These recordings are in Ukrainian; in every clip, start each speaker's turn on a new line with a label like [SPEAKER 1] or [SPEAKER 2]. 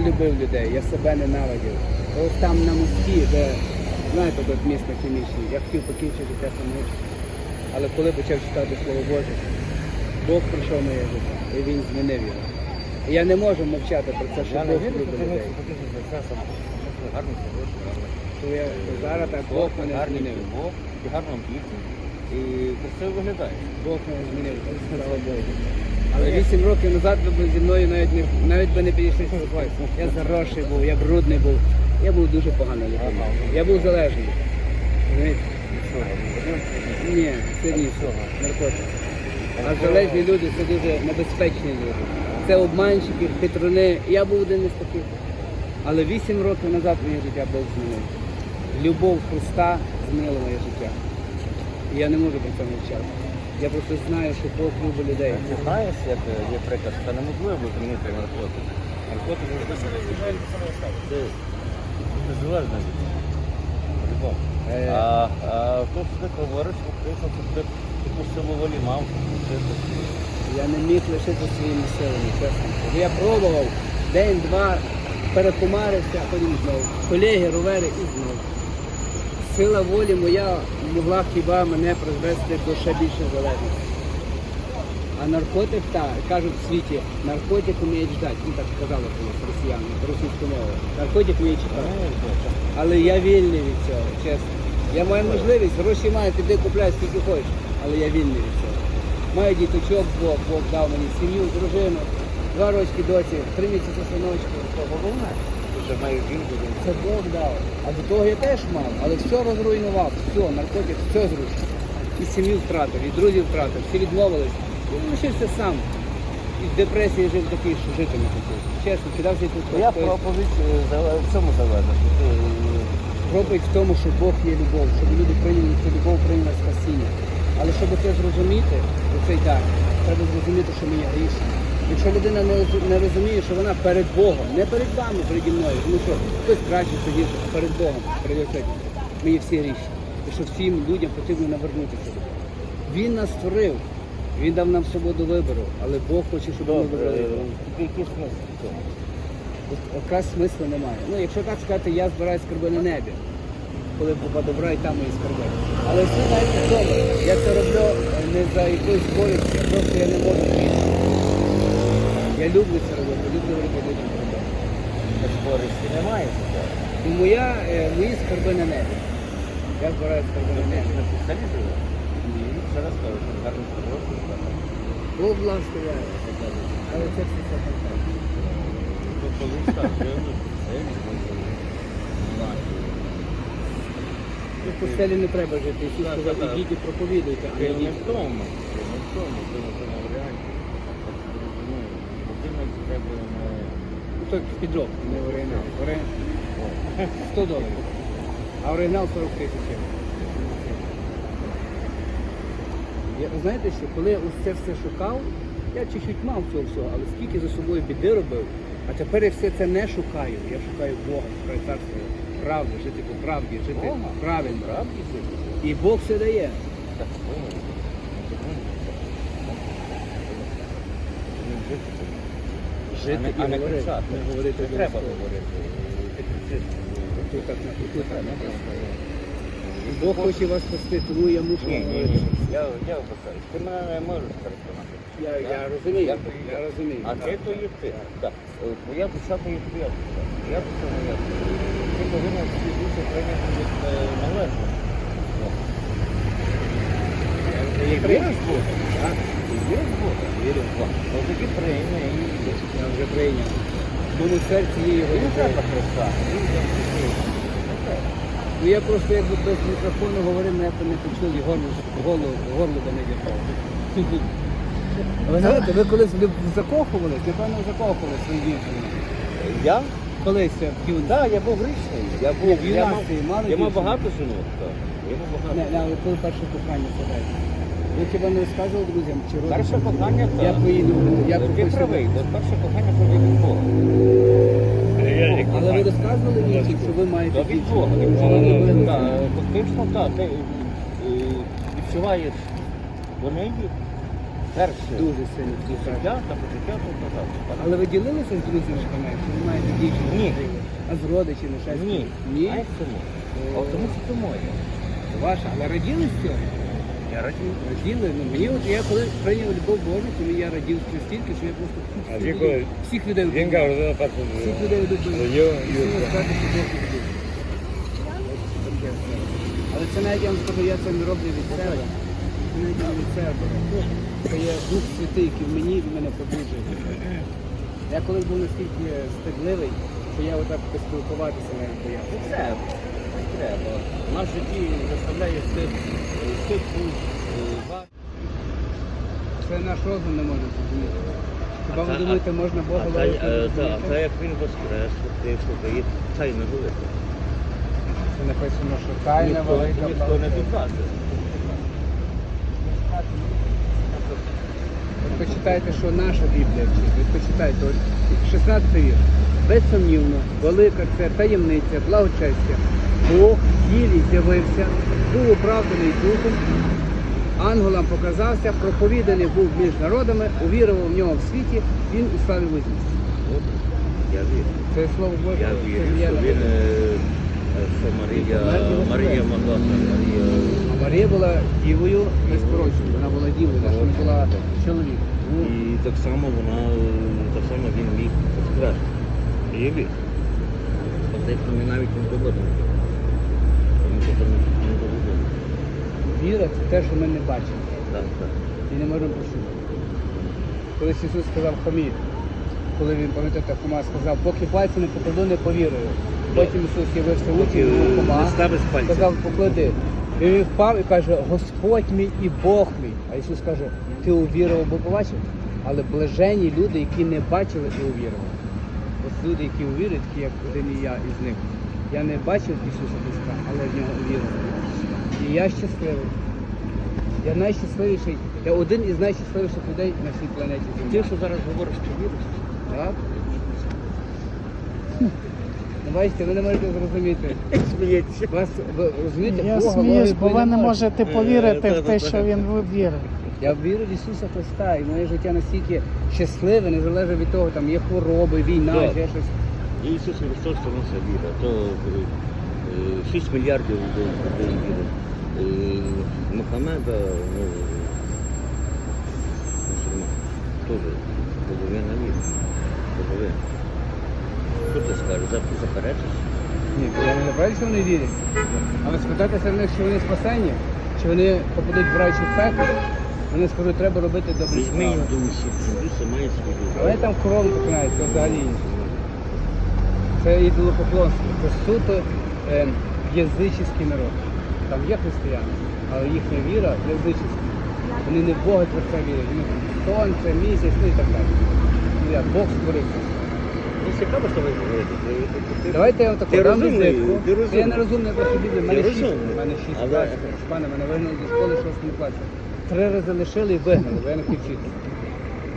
[SPEAKER 1] не любив людей, я себе ненавидів. Ось там на мості, де, знаєте, тут місто хімічне, я хотів покінчити життя самогубством. Але коли почав читати Слово Боже, Бог прийшов моє життя, і Він змінив його. І я не можу мовчати про це, що Бог любить людей. То я зараз так Бог мене змінив.
[SPEAKER 2] Бог, гарно. І красиво виглядаєш.
[SPEAKER 1] Бог мене змінив, слава Богу. Але 8 років назад ви б зі мною навіть не навіть би не підійшли спілкуватися. Я заросший був, я брудний був. Я був дуже поганий людина. Я був залежний. Розумієте? Ні, це ні. А залежні люди це дуже небезпечні люди. Це обманщики, хитруни. Я був один із таких. Але 8 років назад моє життя Бог змінив. Любов Христа змінила моє життя. І я не можу про це мовчати. Я просто знаю, що Бог любить людей.
[SPEAKER 2] Ти знаєш, як є приказ, це неможливо змінити наркотик. Наркотик завжди це незалежно від любов.
[SPEAKER 1] Е.
[SPEAKER 2] А, а то, що ти говориш, фактично, що ти таку силу волі мав,
[SPEAKER 1] Я не міг лишити своїми силами, чесно. Я пробував день-два, перекумарився, а потім знову. Колеги, ровери і знову. Сила волі моя могла хіба мене призвести до ще більшої залежності. А наркотик, так, кажуть в світі, наркотик вміє ждати. Ну так казали колись росіяни, російською мовою. Наркотик вміє чекати. Але я вільний від цього, чесно. Я маю можливість, гроші маю, піди купляй скільки хочеш, але я вільний від цього. Маю діточок, Бог, Бог дав мені сім'ю, дружину, два рочки доці, три місяці синочку.
[SPEAKER 2] Маєш жінку,
[SPEAKER 1] Це Бог дав. А до того я теж мав, але все розруйнував, все, наркотик, все зрушив. І сім'ю втратив, і друзів втратив, всі відмовились. І лишився сам. І в депресії жив такий, що жити не хотів. Чесно, кидався тут.
[SPEAKER 2] Я проповідь е, в цьому залежить.
[SPEAKER 1] Робить в тому, що Бог є любов, щоб люди прийняли цю любов, прийняли спасіння. Але щоб це зрозуміти, оцей дар, треба зрозуміти, що ми є грішні. Якщо людина не, розуміє, що вона перед Богом, не перед вами, переді мною, тому що хтось краще сидів перед Богом, перед Отцем. Ми є всі грішні. І що всім людям потрібно навернутися. Він нас створив, він дав нам свободу вибору, але Бог хоче, щоб ми вибрали.
[SPEAKER 2] який смисл?
[SPEAKER 1] Якраз смислу немає. Ну, якщо так сказати, я збираю скарби на небі, коли Бога добра і там мої скарби. Але все знаєте, добре. Я це роблю е, не за якоюсь користю, просто я не можу Я люблю це робити, люблю робити людям роботу.
[SPEAKER 2] Без користі немає.
[SPEAKER 1] Тому я е, мої скарби на небі. Я збираю скарби на небі.
[SPEAKER 2] ж не живе? Ще раз кажу, що гарно гарно.
[SPEAKER 1] Бог благословляє. Але це все це
[SPEAKER 2] це
[SPEAKER 1] Ну, В постелі не треба жити.
[SPEAKER 2] Так, так.
[SPEAKER 1] ідіть і проповідуйте, а не
[SPEAKER 2] в тому, не в тому, це на тому варіанті. Ну, Людина треба не...
[SPEAKER 1] Ну, то не оригінал. Оригінал 100 доларів. А оригінал 40 тисяч. євро. Знаєте, що коли ось це все шукав, я чуть-чуть мав цього всього, але скільки за собою біди робив, а тепер я все це не шукаю. Я шукаю Бога, шукаю царство, правди, жити по правді, жити правильно. І Бог все дає.
[SPEAKER 2] Так, жити. А не- кричати.
[SPEAKER 1] Не говорити
[SPEAKER 2] Не треба говорити.
[SPEAKER 1] Тут так. Бог хоче вас спасти, тому я мушу
[SPEAKER 2] Ні, ні, ні. Я, вибачаюсь. Ти мене не можеш переконати.
[SPEAKER 1] Я, я розумію,
[SPEAKER 2] Я-
[SPEAKER 1] я розумію.
[SPEAKER 2] А ти то є ти. Так. Е, Твоя душа то є твоя душа. Я душа моя душа. Ти повинен всі душі прийняти як е, належне. О. Ти віриш в Бога?
[SPEAKER 1] Так,
[SPEAKER 2] в Бога?
[SPEAKER 1] вірю.
[SPEAKER 2] О, Ну тоді прийми і.
[SPEAKER 1] Я вже прийняв. В серці є його
[SPEAKER 2] Не треба Христа. Людям всі.
[SPEAKER 1] Ну я просто якби без мікрофону говорив, мене б не почули, горло, горло, горло би не. Ви знаєте, ви колись люб- закохувались, напевно, закохували свої дівчини.
[SPEAKER 2] Я?
[SPEAKER 1] Колись в юності.
[SPEAKER 2] Так, я був грішний. Я був,
[SPEAKER 1] в юності мали
[SPEAKER 2] я мав багато жінок, так. Я мав багато.
[SPEAKER 1] Не, але коли перше кохання сідає. Ви хіба не розказували друзям чи родичам?
[SPEAKER 2] Перше кохання, так.
[SPEAKER 1] Як ви її любите? Як ви
[SPEAKER 2] Ти
[SPEAKER 1] хочете?
[SPEAKER 2] правий, бо перше кохання то від Бога.
[SPEAKER 1] Але ви розказували мені, що ви маєте
[SPEAKER 2] від
[SPEAKER 1] дівчину?
[SPEAKER 2] Бога.
[SPEAKER 1] Що ви любили?
[SPEAKER 2] Так, Фактично, так. Ти е, відчуваєш до неї Перше.
[SPEAKER 1] Дуже сильно співпраця.
[SPEAKER 2] Я та почуття то казав.
[SPEAKER 1] Але ви ділилися з друзями конект? Ви маєте дівчину?
[SPEAKER 2] Ні.
[SPEAKER 1] А з родичами щось?
[SPEAKER 2] Ні.
[SPEAKER 1] Ні?
[SPEAKER 2] А як тому? А тому що то моє.
[SPEAKER 1] Ваша, але раділи з цього?
[SPEAKER 2] Я радію.
[SPEAKER 1] Раділи. Ну, мені от я коли прийняв любов Божу, то я радів настільки, що я просто
[SPEAKER 3] А
[SPEAKER 1] всіх людей-
[SPEAKER 3] коли-
[SPEAKER 1] всіх людей
[SPEAKER 3] Він
[SPEAKER 1] любив.
[SPEAKER 3] каже, що перше
[SPEAKER 1] Всіх людей любив.
[SPEAKER 3] Йо,
[SPEAKER 1] Всі
[SPEAKER 3] йо.
[SPEAKER 1] що Бог. Але це навіть я вам скажу, я це не роблю від себе. Це навіть не від себе. Це є Дух Святий, який в мені він мене побуджує. Я колись був настільки стидливий, що я отак поспілкуватися навіть боявся.
[SPEAKER 2] Не треба. Не треба. В житті заставляє стид, е,
[SPEAKER 1] Це наш розум не може зрозуміти. Хіба ви думаєте, можна Бога
[SPEAKER 2] А та,
[SPEAKER 1] ловити?
[SPEAKER 2] е, та, а та як він воскрес, ти слухай, та й не велика.
[SPEAKER 1] Це написано, що тайна
[SPEAKER 2] Ніхто,
[SPEAKER 1] велика
[SPEAKER 2] ніхто не доказує.
[SPEAKER 1] От почитайте, що наша Біблія вчить. От почитайте, от 16 вірш. Безсумнівно, велика це таємниця, благочестя. Бог в тілі з'явився, був оправданий духом, ангелам показався, проповіданий був між народами, увірував в нього в світі, він у славі визнався.
[SPEAKER 2] Я вірю.
[SPEAKER 1] Це слово Боже.
[SPEAKER 2] Я вірю, що він, е, що Марія,
[SPEAKER 1] Марія
[SPEAKER 2] могла, Марія,
[SPEAKER 1] А Марія була дівою безпорочною, вона була дівою, наша не була чоловік. Ну,
[SPEAKER 2] і так само вона, е, так само він міг воскрести. І я вірю. Фактично ми навіть не доводимо. Тому що це не, не доводимо.
[SPEAKER 1] Віра це те, що ми не бачимо.
[SPEAKER 2] Так, так.
[SPEAKER 1] і не можемо почути. Колись Ісус сказав Хомі, коли він, пам'ятаєте, Хома сказав, поки пальці не покладу, не повірую. Потім Ісус явився в учні,
[SPEAKER 2] Поки, е,
[SPEAKER 1] Хома, сказав, поклади. І він впав і каже, Господь мій і Бог мій. А Ісус каже, ти увірував, бо побачив. Але блажені люди, які не бачили і увірували. Ось люди, які увірять, такі як один і я із них. Я не бачив Ісуса Христа, але в нього увірував. І я щасливий. Я найщасливіший, я один із найщасливіших людей на всій планеті
[SPEAKER 2] Ти що зараз говориш, що віриш?
[SPEAKER 1] Так? Ну, бачите, ви не можете зрозуміти.
[SPEAKER 2] Сміється.
[SPEAKER 1] Вас ви розумієте,
[SPEAKER 4] Я
[SPEAKER 1] Бога
[SPEAKER 4] сміюсь, бо
[SPEAKER 1] ви
[SPEAKER 4] не
[SPEAKER 1] можете.
[SPEAKER 4] можете
[SPEAKER 2] Е,
[SPEAKER 4] повірити в те, що він вірить.
[SPEAKER 1] Я вірю в Ісуса Христа, і моє життя настільки щасливе, не залежить від того, там є хвороби, війна,
[SPEAKER 2] Так.
[SPEAKER 1] ще щось.
[SPEAKER 2] Ісус Христос це наша віра. То е, 6 мільярдів людей людей віри. Мухаммеда, ну, мусульман, теж половина віри. Половина. Що ти скажеш? За- Заперечиш?
[SPEAKER 1] Ні, я не бачу, що вони вірять. А ви спитаєте в них, чи вони спасені, чи вони попадуть в рай чи в пекло, вони скажуть, треба робити добрі
[SPEAKER 2] Візьми
[SPEAKER 1] справи.
[SPEAKER 2] індусів, індуси мають свою
[SPEAKER 1] А Вони там кровом починаються взагалі інше. Це ідолопоклонство, це суто е, язичний народ. Там є християни, але їхня віра язична. Вони не в Бога творця вірять, вони в сонце, місяць, ну і так далі. Ну як Бог створив це.
[SPEAKER 2] Ну, цікаво, що ви говорите.
[SPEAKER 1] Давайте я вам таку
[SPEAKER 2] Ти
[SPEAKER 1] дам
[SPEAKER 2] розумний,
[SPEAKER 1] візитку.
[SPEAKER 2] ти розумний.
[SPEAKER 1] Я не розумний просто біблію. У мене
[SPEAKER 2] Ти
[SPEAKER 1] шість,
[SPEAKER 2] розумний.
[SPEAKER 1] у мене шість
[SPEAKER 2] Але-
[SPEAKER 1] класів. Пане, мене вигнали зі школи в шостому класі. Три рази лишили і вигнали, бо я не хотів.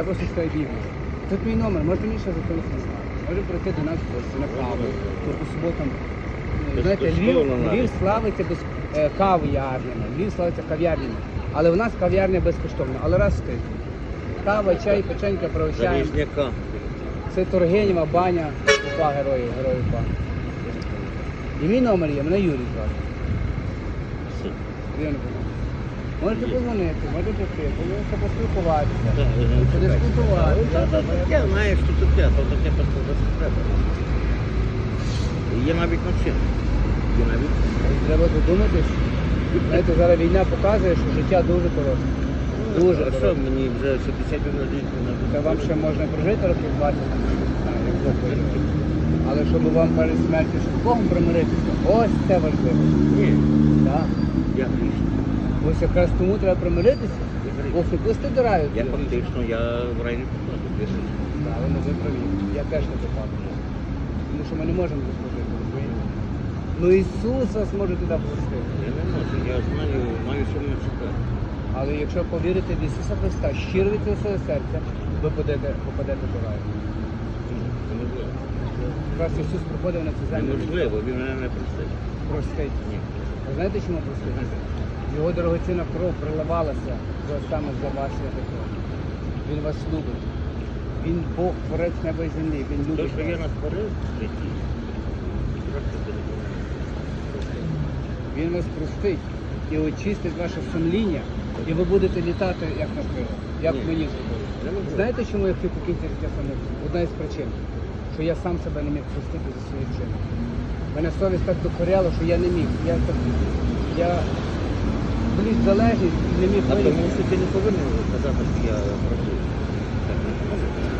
[SPEAKER 1] Я просто читаю Біблію. Тут мій номер, можете мені ще зателефонувати. Можемо прийти до нас в гості на каву. Тут по суботам. Ну, Знаєте, Львів,
[SPEAKER 2] Безкоштовно навіть.
[SPEAKER 1] Львів славиться без е, кав'ярнями, Львів славиться кав'ярнями. Але в нас кав'ярня безкоштовна, але раз тиждень. Кава, чай, печенька.
[SPEAKER 2] Залізняка.
[SPEAKER 1] Це Тургенєва баня, упа героїв, героїв упа. І мій номер є, мене Юрій звати. Юрій Можете позвонити, можете прийти, можете поспілкуватися. Буде
[SPEAKER 2] чекайте.
[SPEAKER 1] спілкувати.
[SPEAKER 2] Ну, та- та- Таке, знаєш, що то таке просто треба. Є навіть начин. Навіть.
[SPEAKER 1] Треба задуматись. Знаєте, зараз війна показує, що життя дуже коротке. Дуже
[SPEAKER 2] А що
[SPEAKER 1] коротке.
[SPEAKER 2] мені вже 60 років
[SPEAKER 1] Та вам ще можна прожити років 20, не як Бог. Але щоб вам перед смертю щоб з Богом примиритися, ось це важливо.
[SPEAKER 2] Ні,
[SPEAKER 1] Так?
[SPEAKER 2] я грішний.
[SPEAKER 1] Ось якраз тому треба примиритися.
[SPEAKER 2] Я грішний.
[SPEAKER 1] Бог не до раю.
[SPEAKER 2] Я фактично, я в рай не попаду. грішний.
[SPEAKER 1] Правильно, ви праві. Я теж не попав. Тому що ми не можемо заслужити. Ну Ісус вас може туди пустити.
[SPEAKER 2] Я не можу, я знаю, маю що мене чекати.
[SPEAKER 1] Але якщо повірите в Ісуса Христа, щиро від свого серця, ви попадете, попадете до раю.
[SPEAKER 2] Неможливо.
[SPEAKER 1] Якраз Ісус приходив на цю землю.
[SPEAKER 2] Неможливо, він мене не простить.
[SPEAKER 1] Простить.
[SPEAKER 2] Ні.
[SPEAKER 1] Ви знаєте, чому простить? Його дорогоцінна кров приливалася за- саме за ваші гріхи. Він вас любить. Він Бог, творець неба і землі. Він любить
[SPEAKER 2] що я
[SPEAKER 1] вас.
[SPEAKER 2] натворив в житті, просто перебуває.
[SPEAKER 1] Він вас простить і очистить ваше сумління, і ви будете літати як на крилах, як
[SPEAKER 2] Ні.
[SPEAKER 1] мені зробили. Знаєте, чому я хотів покинути життя самотньо? Одна із причин, що я сам себе не міг простити за свої вчинки. Мене совість так докоряла, що я не міг. Я так я вліз залежність і не міг
[SPEAKER 2] А тому що ти не повинен казати, що я працюю.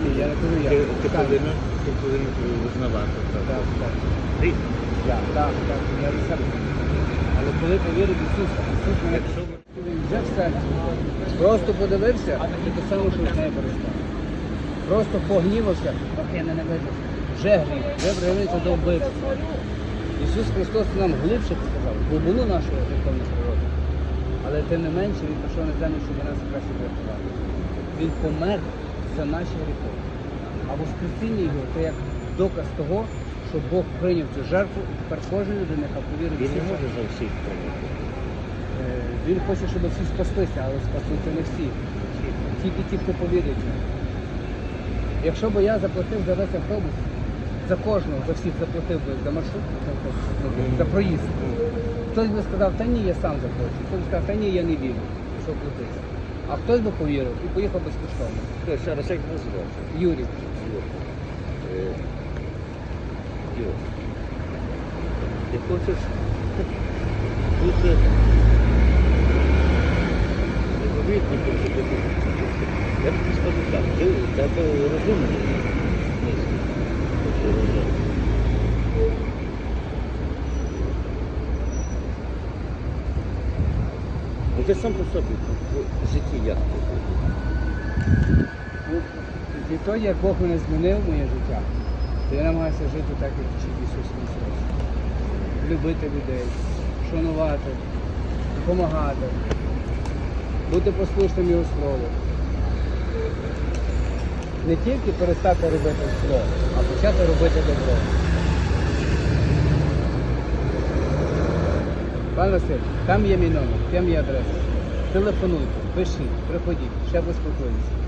[SPEAKER 1] Ні, я не кажу, я.
[SPEAKER 2] Ти, ти
[SPEAKER 1] Так,
[SPEAKER 2] повинен, ти повинен визнавати.
[SPEAKER 1] так, так.
[SPEAKER 2] Ти,
[SPEAKER 1] Я, так, так, я себе. Але коли повірив в Ісуса, Ісус мене
[SPEAKER 2] якщо ми
[SPEAKER 1] вже в. Просто подивився і те саме, що з нею перестав. Просто погнівався, так я ненавиджу. Вже гріх, вже проявився до вбивства. Ісус Христос нам глибше показав, було нашої гріховної природи. Але тим не менше Він пішов на землю, щоб нас краще врятувати. Він помер за наші гріхи. А Воскресіння його це як доказ того, що Бог прийняв цю жертву, і тепер кожен людина, повірить
[SPEAKER 2] він не може за всіх прийняти.
[SPEAKER 1] Е, Він хоче, щоб всі спаслися, але спасуться не всі. Тільки ті, хто нього. Якщо б я заплатив за весь автобус, за кожного, за всіх заплатив би за маршрутку, за, проїзд. Хтось би сказав, та ні, я сам заплачу. Хтось би сказав, та ні, я не вірю, що платити. А хтось би повірив і поїхав безкоштовно.
[SPEAKER 2] Ти ще раз як називався?
[SPEAKER 1] Юрій.
[SPEAKER 2] Юр. Ти хочеш бути невідником, що ти хочеш. Я тобі скажу так, ти в тебе розумний мислі. Ти. Ну сам по собі в житті як ти?
[SPEAKER 1] Ну, Відтоді, як Бог мене змінив моє життя, то я намагаюся жити так, як вчить Ісус Христос. Любити людей, шанувати, допомагати, бути послушним Його Слову. Не тільки перестати робити зло, а почати робити добро. Пане Василь, там є мій номер, там є адреса. Телефонуйте, пишіть, приходіть, ще поспілкуємося.